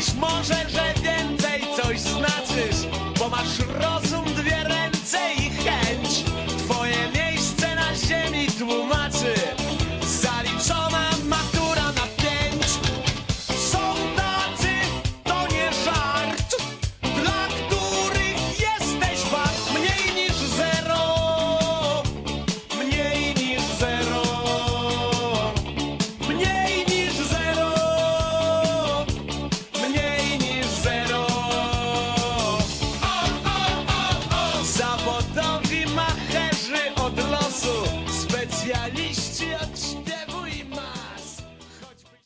Myślisz może, że więcej coś znaczysz, bo masz rozum.